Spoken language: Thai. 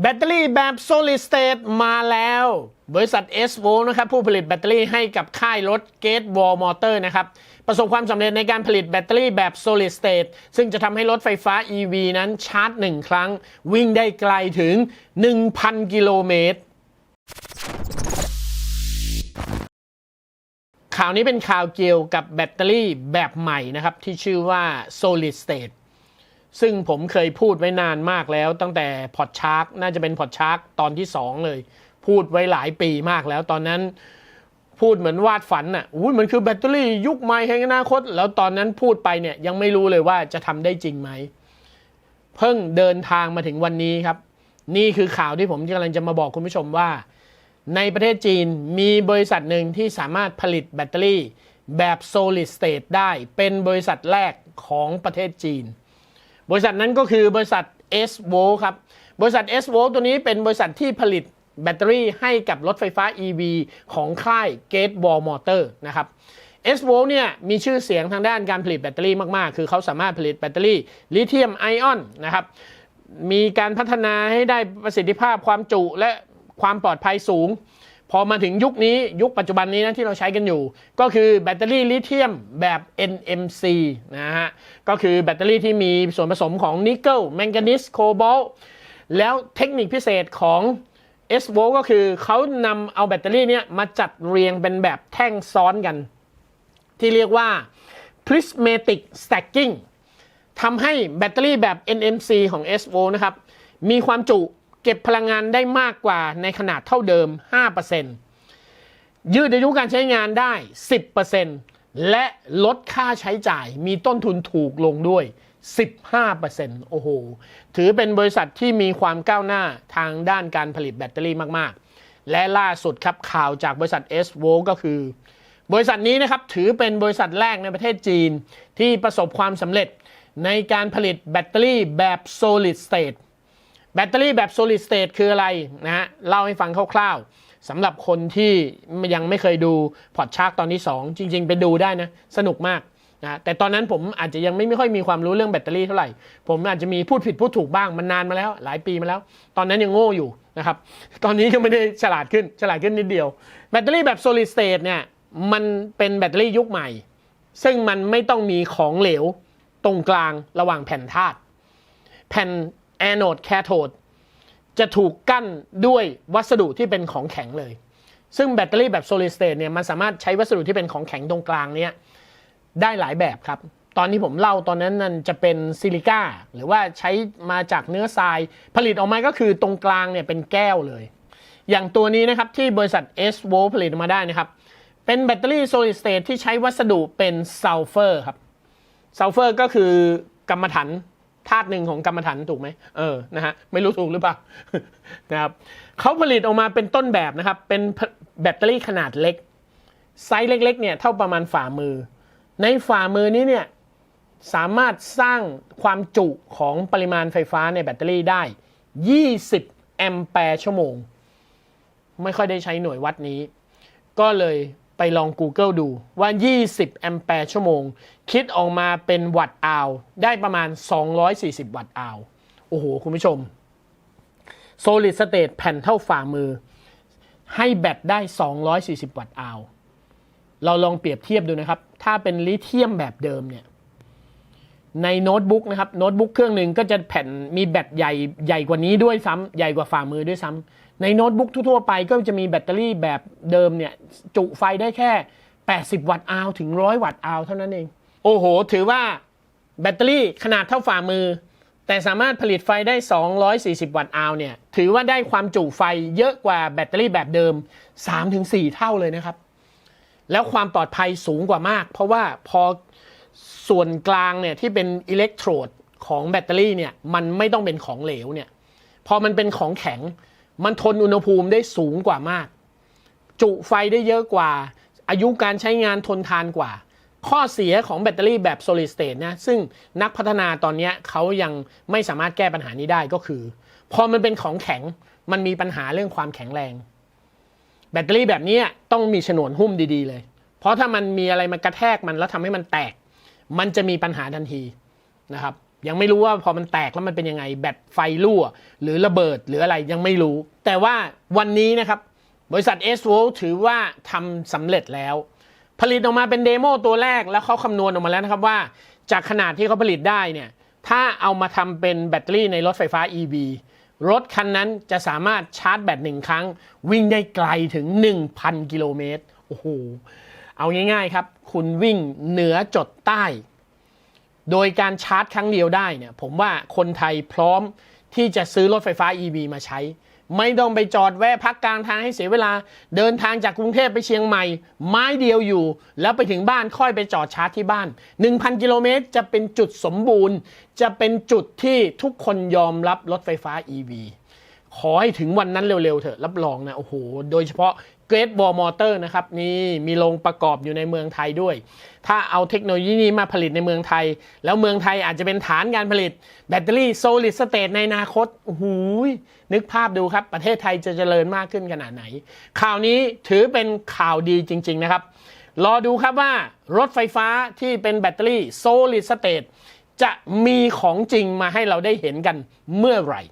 แบตเตอรี่แบบ solid state มาแล้ว บริษัท s v o นะครับผู้ผลิตแบตเตอรี่ให้กับค่ายรถ Gate Wall Motor นะครับประสบความสำเร็จในการผลิตแบตเตอรี่แบบ solid state ซึ่งจะทำให้รถไฟฟ้า EV นั้นชาร์จ 1 ครั้ง วิ่งได้ไกลถึง 1,000 กิโลเมตรข่าวนี้เป็นข่าวเกี่ยวกับแบตเตอรี่แบบใหม่นะครับที่ชื่อว่า solid state ซึ่งผมเคยพูดไว้นานมากแล้ว ตั้งแต่พอดชาร์กน่าจะเป็นพอดชาร์กตอนที่ 2 เลย พูดไว้หลายปีมากแล้วตอนนั้นพูดเหมือนวาดฝันอะอุ้ยมันคือแบตเตอรี่ยุคใหม่แห่งอนาคต แล้วตอนนั้นพูดไปเนี่ยยังไม่รู้เลยว่าจะทำได้จริงไหม เพิ่งเดินทางมาถึงวันนี้ครับ นี่คือข่าวที่ผมกำลังจะมาบอกคุณผู้ชมว่า ในประเทศจีนมีบริษัทหนึ่งที่สามารถผลิตแบตเตอรี่แบบ solid state ได้เป็นบริษัทแรกของประเทศจีน บริษัทนั้นก็คือบริษัท s v o ครับ บริษัท s v o ตัวนี้เป็นบริษัทที่ผลิตแบตเตอรี่ให้กับรถไฟฟ้า EV ของค่าย Gate Wall Motor นะครับ s v o เนี่ยมีชื่อเสียงทางด้านการผลิตแบตเตอรี่มากๆ คือเขาสามารถผลิตแบตเตอรี่ลิเธียมไอออนนะครับ มีการพัฒนาให้ได้ประสิทธิภาพความจุและความปลอดภัยสูง พอมาถึงยุคนี้ยุคปัจจุบันนี้นะที่เราใช้กันอยู่ ก็คือแบตเตอรี่ลิเธียมแบบ NMC นะฮะก็คือแบตเตอรี่ที่มีส่วนผสมของนิกเกิลแมงกานีสโคบอลแล้วเทคนิคพิเศษของ s v o ก็คือเขานำเอาแบตเตอรี่เนี้ยมาจัดเรียงเป็นแบบแท่งซ้อนกัน ที่เรียกว่า prismatic stacking ทำให้แบตเตอรี่แบบ NMC ของ s v o นะครับมีความจุ เก็บพลังงานได้มากกว่าในขนาดเท่าเดิม 5%ยืดอายุการใช้งานได้ 10%และลดค่าใช้จ่ายมีต้นทุนถูกลงด้วย 15%โอ้โห ถือเป็นบริษัทที่มีความก้าวหน้าทางด้านการผลิตแบตเตอรี่มากๆ และล่าสุดครับข่าวจากบริษัท s v o ก็คือบริษัทนี้นะครับถือเป็นบริษัทแรกในประเทศจีนที่ประสบความสำเร็จในการผลิตแบตเตอรี่แบบ solid state แบตเตอรี่แบบ solid state คืออะไรนะฮะเล่าให้ฟังคร่าวๆสำหรับคนที่ยังไม่เคยดูพอดชาร์กตอนที่ 2 จริง ๆ ไปดูได้นะ สนุกมากนะแต่ตอนนั้นผมอาจจะยังไม่ไม่ค่อยมีความรู้เรื่องแบตเตอรี่เท่าไหร่ ผมอาจจะมีพูดผิดพูดถูกบ้างมันนานมาแล้ว หลายปีมาแล้ว ตอนนั้นยังโง่อยู่นะครับตอนนี้ก็ไม่ได้ฉลาดขึ้นฉลาดขึ้นนิดเดียว แบตเตอรี่แบบ solid state เนี่ยมันเป็นแบตเตอรี่ยุคใหม่ ซึ่งมันไม่ต้องมีของเหลวตรงกลางระหว่างแผ่นธาตุแผ่น แอนโอดแคโทดจะถูกกั้นด้วยวัสดุที่เป็นของแข็งเลย ซึ่งแบตเตอรี่แบบ solid state เนี่ยมันสามารถใช้วัสดุที่เป็นของแข็งตรงกลางเนี้ยได้หลายแบบครับ ตอนที่ผมเล่าตอนนั้นนั่นจะเป็นซิลิก้าหรือว่าใช้มาจากเนื้อทราย ผลิตออกมาก็คือตรงกลางเนี่ยเป็นแก้วเลย อย่างตัวนี้นะครับที่บริษัท s v o ผลิตออกมาได้นะครับ เป็นแบตเตอรี่ solid state ที่ใช้วัสดุเป็นซัลเฟอร์ครับซัลเฟอร์ก็คือกรรมฐาน ธาตุหนึ่งของกรรมฐานถูกไหมเออนะฮะไม่รู้ถูกหรือเปล่านะครับเขาผลิตออกมาเป็นต้นแบบนะครับ เป็นแบตเตอรี่ขนาดเล็ก ไซส์เล็ก ๆ เนี่ยเท่าประมาณฝ่ามือ ในฝ่ามือนี้เนี่ยสามารถสร้างความจุของปริมาณไฟฟ้าในแบตเตอรี่ได้ 20 แอมแปร์ชั่วโมง ไม่ค่อยได้ใช้หน่วยวัดนี้ ก็เลย ไปลอง Google ดูว่า 20 แอมแปร์ชั่วโมง คิดออกมาเป็นวัตต์อาวได้ประมาณ 240 วัตต์อาวโอ้โห คุณผู้ชม Solid State แผ่นเท่าฝ่ามือ ให้แบตได้ 240 วัตต์อาวเราลองเปรียบเทียบดูนะครับ ถ้าเป็นลิเธียมแบบเดิมเนี่ย ในโน้ตบุ๊กนะครับ โน้ตบุ๊กเครื่องหนึ่งก็จะแผ่นมีแบตใหญ่ใหญ่กว่านี้ด้วยซ้ำใหญ่กว่าฝ่ามือด้วยซ้ำ ในโน้ตบุ๊กทั่วๆไปก็จะมีแบตเตอรี่แบบเดิมเนี่ย จุไฟได้แค่ 80 วัตต์อาวถึง 100 วัตต์อาวเท่านั้นเอง โอ้โห ถือว่าแบตเตอรี่ขนาดเท่าฝ่ามือ แต่สามารถผลิตไฟได้ 240 วัตต์อาวเนี่ย ถือว่าได้ความจุไฟเยอะกว่าแบตเตอรี่แบบเดิม 3-4 เท่าเลยนะครับ แล้วความปลอดภัยสูงกว่ามาก เพราะว่าพอส่วนกลางเนี่ยที่เป็นอิเล็กโทรดของแบตเตอรี่เนี่ยมันไม่ต้องเป็นของเหลวเนี่ยพอมันเป็นของแข็ง มันทนอุณหภูมิได้สูงกว่ามาก จุไฟได้เยอะกว่า อายุการใช้งานทนทานกว่า ข้อเสียของแบตเตอรี่แบบ solid state นะซึ่งนักพัฒนาตอนนี้เขายังไม่สามารถแก้ปัญหานี้ได้ก็คือ พอมันเป็นของแข็งมันมีปัญหาเรื่องความแข็งแรง แบตเตอรี่แบบนี้ต้องมีฉนวนหุ้มดีๆเลย เพราะถ้ามันมีอะไรมากระแทกมันแล้วทำให้มันแตก มันจะมีปัญหาทันทีนะครับ ยังไม่รู้ว่าพอมันแตกแล้วมันเป็นยังไงแบตไฟรั่ว หรือระเบิดหรืออะไรยังไม่รู้ แต่ว่าวันนี้นะครับ บริษัท s v o ถือว่าทำสำเร็จแล้ว ผลิตออกมาเป็นเดโมตัวแรกแล้วเขาคำนวณออกมาแล้วนะครับว่า จากขนาดที่เขาผลิตได้เนี่ยถ้าเอามาทำเป็นแบตเตอรี่ในรถไฟฟ้า EV รถคันนั้นจะสามารถชาร์จแบตหนึ่งครั้ง วิ่งได้ไกลถึง 1,000 กิโลเมตรโอ้โหเอาง่ายๆครับ คุณวิ่งเหนือจดใต้ โดยการชาร์จครั้งเดียวได้เนี่ยผมว่าคนไทยพร้อมที่จะซื้อรถไฟฟ้า EV มาใช้ ไม่ต้องไปจอดแวะพักกลางทางให้เสียเวลา เดินทางจากกรุงเทพไปเชียงใหม่ ไม้เดียวอยู่ แล้วไปถึงบ้านค่อยไปจอดชาร์จที่บ้าน 1,000 กิโลเมตรจะเป็นจุดสมบูรณ์ จะเป็นจุดที่ทุกคนยอมรับรถไฟฟ้า EV ขอให้ถึงวันนั้นเร็วๆเถอะรับรองนะโอ้โห โดยเฉพาะ Great Wall Motor นะครับนี่มีโรงประกอบอยู่ในเมืองไทยด้วย ถ้าเอาเทคโนโลยีนี้มาผลิตในเมืองไทย แล้วเมืองไทยอาจจะเป็นฐานการผลิต แบตเตอรี่ solid state ในอนาคตโอ้โหนึกภาพดูครับ ประเทศไทยจะเจริญมากขึ้นขนาดไหน ข่าวนี้ถือเป็นข่าวดีจริง ๆ นะครับ รอดูครับว่ารถไฟฟ้าที่เป็นแบตเตอรี่ solid state จะมีของจริงมาให้เราได้เห็นกันเมื่อไหร่